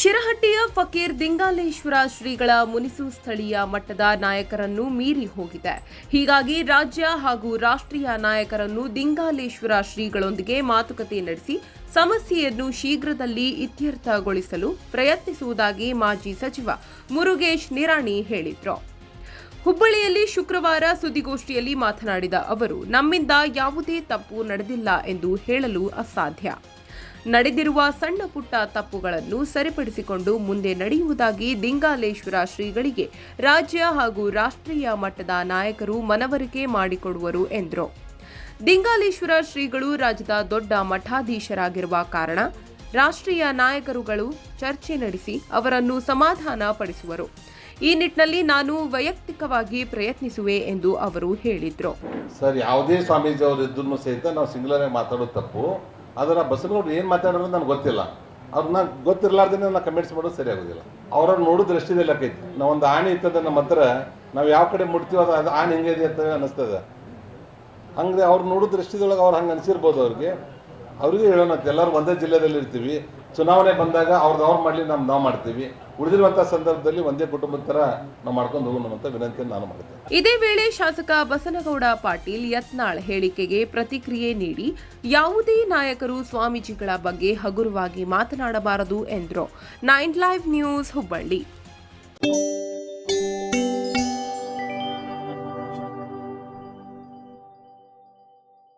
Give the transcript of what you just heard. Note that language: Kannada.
ಶಿರಹಟ್ಟಿಯ ಫಕೀರ್ ದಿಂಗಾಲೇಶ್ವರ ಶ್ರೀಗಳ ಮುನಿಸು ಸ್ಥಳೀಯ ಮಟ್ಟದ ನಾಯಕರನ್ನು ಮೀರಿ ಹೋಗಿದೆ. ಹೀಗಾಗಿ ರಾಜ್ಯ ಹಾಗೂ ರಾಷ್ಟ್ರೀಯ ನಾಯಕರನ್ನು ದಿಂಗಾಲೇಶ್ವರ ಶ್ರೀಗಳೊಂದಿಗೆ ಮಾತುಕತೆ ನಡೆಸಿ ಸಮಸ್ಯೆಯನ್ನು ಶೀಘ್ರದಲ್ಲಿ ಇತ್ಯರ್ಥಗೊಳಿಸಲು ಪ್ರಯತ್ನಿಸುವುದಾಗಿ ಮಾಜಿ ಸಚಿವ ಮುರುಗೇಶ್ ನಿರಾಣಿ ಹೇಳಿದರು. ಹುಬ್ಬಳ್ಳಿಯಲ್ಲಿ ಶುಕ್ರವಾರ ಸುದ್ದಿಗೋಷ್ಠಿಯಲ್ಲಿ ಮಾತನಾಡಿದ ಅವರು, ನಮ್ಮಿಂದ ಯಾವುದೇ ತಪ್ಪು ನಡೆದಿಲ್ಲ ಎಂದು ಹೇಳಲು ಅಸಾಧ್ಯ. ನಡೆದಿರುವ ಸಣ್ಣ ಪುಟ್ಟ ತಪ್ಪುಗಳನ್ನು ಸರಿಪಡಿಸಿಕೊಂಡು ಮುಂದೆ ನಡೆಯುವುದಾಗಿ ದಿಂಗಾಲೇಶ್ವರ ಶ್ರೀಗಳಿಗೆ ರಾಜ್ಯ ಹಾಗೂ ರಾಷ್ಟ್ರೀಯ ಮಟ್ಟದ ನಾಯಕರು ಮನವರಿಕೆ ಮಾಡಿಕೊಡುವರು ಎಂದರು. ದಿಂಗಾಲೇಶ್ವರ ಶ್ರೀಗಳು ರಾಜ್ಯದ ದೊಡ್ಡ ಮಠಾಧೀಶರಾಗಿರುವ ಕಾರಣ ರಾಷ್ಟ್ರೀಯ ನಾಯಕರುಗಳು ಚರ್ಚೆ ನಡೆಸಿ ಅವರನ್ನು ಸಮಾಧಾನ ಪಡಿಸುವರು ಈ ನಿಟ್ಟಿನಲ್ಲಿ ನಾನು ವೈಯಕ್ತಿಕವಾಗಿ ಪ್ರಯತ್ನಿಸುವೆ ಎಂದು ಅವರು ಹೇಳಿದರು. ಸರ್, ಯಾವುದೇ ಸ್ವಾಮೀಜಿ ಅವರು ಇದ್ರೂ ಸಹಿತ ನಾವು ಸಿಂಗ್ಲರಾಗಿ ಮಾತಾಡೋದು ತಪ್ಪು. ಅದರ ಬಸವನವ್ರು ಏನು ಮಾತಾಡೋದು ನನಗೆ ಗೊತ್ತಿಲ್ಲ. ಅವ್ರನ್ನ ಗೊತ್ತಿರಲಾರ್ದೇ ನಾನು ಕಮೆಂಟ್ಸ್ ಮಾಡೋದು ಸರಿ ಆಗೋದಿಲ್ಲ. ಅವ್ರವ್ರು ನೋಡೋ ದೃಷ್ಟಿದಲ್ಲಿ ಆಕೈತಿ ನಾವು ಒಂದು ಆಣೆ ಇತ್ತದ ನಮ್ಮ ಹತ್ರ ನಾವು ಯಾವ ಕಡೆ ಮುಟ್ತೀವೋ ಅದು ಅದು ಆಣೆ ಇದೆ ಅಂತ ಅನಿಸ್ತದೆ ಹಂಗೆ ಅವ್ರು ನೋಡೋ ದೃಷ್ಟಿದೊಳಗೆ ಅವ್ರು ಹಂಗೆ ಅನಿಸಿರ್ಬೋದು ಅವ್ರಿಗೆ. ಅವ್ರಿಗೆ ಹೇಳೋಣ ಎಲ್ಲರೂ ಒಂದೇ ಜಿಲ್ಲೆಯಲ್ಲಿ ಇರ್ತೀವಿ ಚುನಾವಣೆ ಬಂದಾಗ ಅವ್ರದ್ದು ಅವ್ರು ಮಾಡಲಿ ನಾವು ನಾವು ಮಾಡ್ತೀವಿ. ಉಳಿದಿರುವಂತಹ ಸಂದರ್ಭದಲ್ಲಿ ಒಂದೇ ಕುಟುಂಬದ ತರ ನಾವು ಮಾಡ್ಕೊಂಡು ಹೋಗೋಣ ಅಂತ ವಿನಂತಿಯನ್ನು ನಾನು ಮಾಡ್ತೇನೆ. ಇದೇ ವೇಳೆ ಶಾಸಕ ಬಸನಗೌಡ ಪಾಟೀಲ್ ಯತ್ನಾಳ್ ಹೇಳಿಕೆಗೆ ಪ್ರತಿಕ್ರಿಯೆ ನೀಡಿ, ಯಾವುದೇ ನಾಯಕರು ಸ್ವಾಮೀಜಿಗಳ ಬಗ್ಗೆ ಹಗುರವಾಗಿ ಮಾತನಾಡಬಾರದು ಎಂದರು. Nine live news Hubballi.